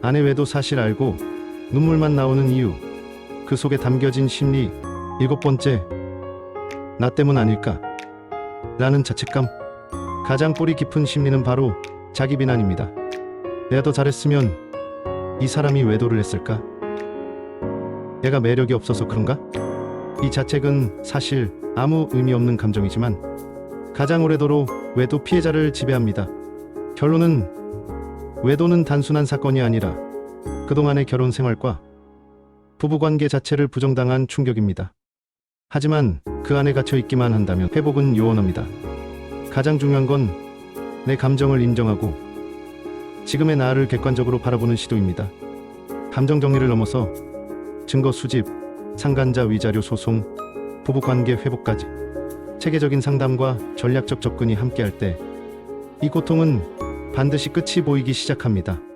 아내 외도 사실 알고 눈물만 나오는 이유 그 속에 담겨진 심리 일곱 번째 나 때문 아닐까? 라는 자책감. 가장 뿌리 깊은 심리는 바로 자기 비난입니다. 내가 더 잘했으면 이 사람이 외도를 했을까? 내가 매력이 없어서 그런가? 이 자책은 사실 아무 의미 없는 감정이지만 가장 오래도록 외도 피해자를 지배합니다. 결론은 외도는 단순한 사건이 아니라 그동안의 결혼 생활과 부부관계 자체를 부정당한 충격입니다. 하지만 그 안에 갇혀 있기만 한다면 회복은 요원합니다. 가장 중요한 건 내 감정을 인정하고 지금의 나를 객관적으로 바라보는 시도입니다. 감정 정리를 넘어서 증거 수집, 상간자 위자료 소송, 부부관계 회복까지 체계적인 상담과 전략적 접근이 함께할 때 이 고통은 반드시 끝이 보이기 시작합니다.